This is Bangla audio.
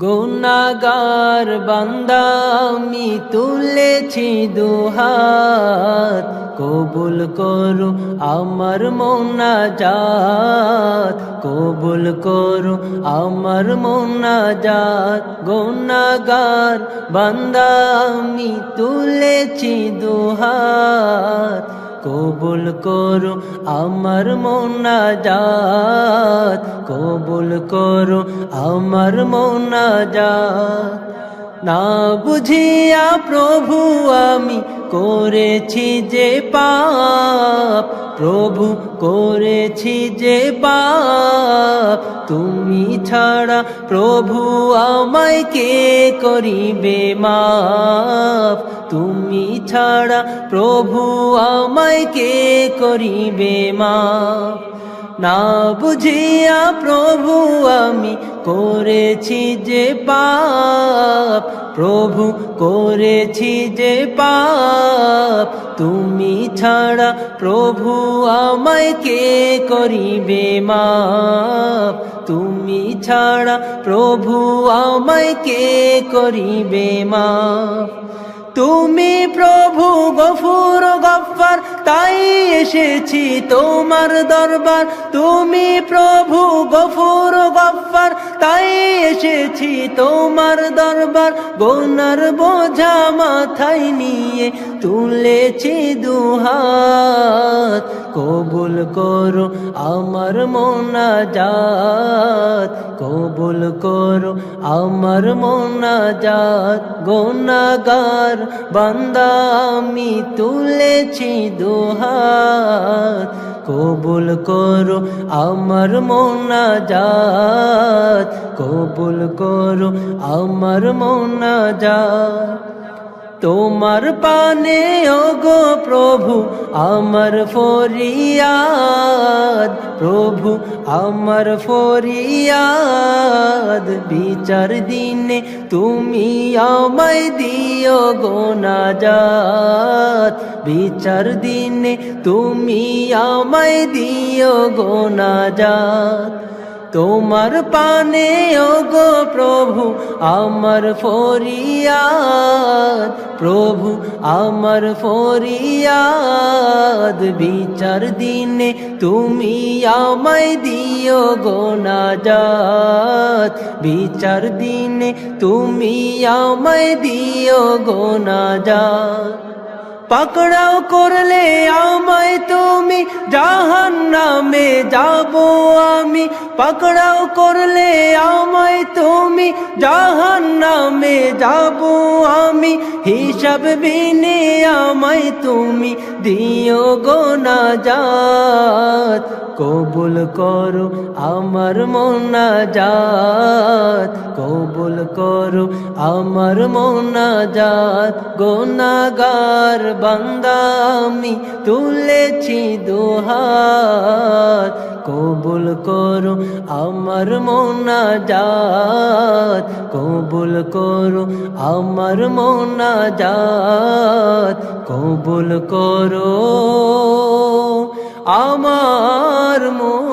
গুনাগার বান্দা তুলেছি দুহাত। কবুল করো আমার মোনাজাত। কবুল করো আমার মোনাজাত। গুনাগার বান্দা আমি তুলেছি দুহাত। কবুল করো, আমার মোনাজাত। কবুল করো, আমার মোনাজাত। না বুঝিয়া প্রভু, আমি করেছি যে পাপ। প্রভু করেছি যে পাপ। তুমি ছাড়া প্রভু আমায় কে করিবে মাপ? তুমি ছাড়া প্রভু আমায় কে করিবে মাপ না বুঝিয়া প্রভু আমি করেছি যে পাপ, প্রভু করেছি যে পাপ। তুমি ছাড়া প্রভু আমায় কে করিবে মাপ তুমি ছাড়া প্রভু আমায় কে করিবে মাপ তুমি প্রভু গফুর গফার তাই এসেছি তোমার দরবার। তুমি প্রভু গফুর গফার তাই এসেছি তোমার দরবার। গোনার বোঝা মাথায় নিয়ে তুলেছি দুহাত। কবুল করো, আমার মোনাজাত। কবুল করো, আমার মোনাজাত। গোনাগার বান্দা, আমি তুলেছি দুহাত। কবুল করো, আমার মোনাজাত। কবুল করো, আমার মোনাজাত। তোমার পানে, ওগো প্রভু, আমার ফরিয়াদ। প্রভু, আমার ফরিয়াদ। বিচার দিনে তুমি আমায় দিও গো নাজাত। বিচার দিনে তুমি আমায় দিও গো নাজাত। তোমার পানে, ওগো প্রভু, আমার ফরিয়াদ। প্রভু, আমার ফরিয়াদ। বিচার দিনে তুমি আমায় দিও গো নাজাত। বিচার দিনে তুমি আমায় দিও গো নাজাত। পাকড়াও করলে আমায় তুমি জাহান নামে যাব আমি। পাকড়াও করলে আমায় তুমি জাহান নামে যাব আমি। হিসাব বিনে আমায় তুমি দিও গো না যাত কবুল করো আমার মোনাজাত। কবুল করো আমার মোনাজাত। গোনাগার বান্দা আমি তুলেছি দুহাত। কবুল করো আমার মোনাজাত। কবুল করো আমার মোনাজাত। কবুল করো আমার মোনা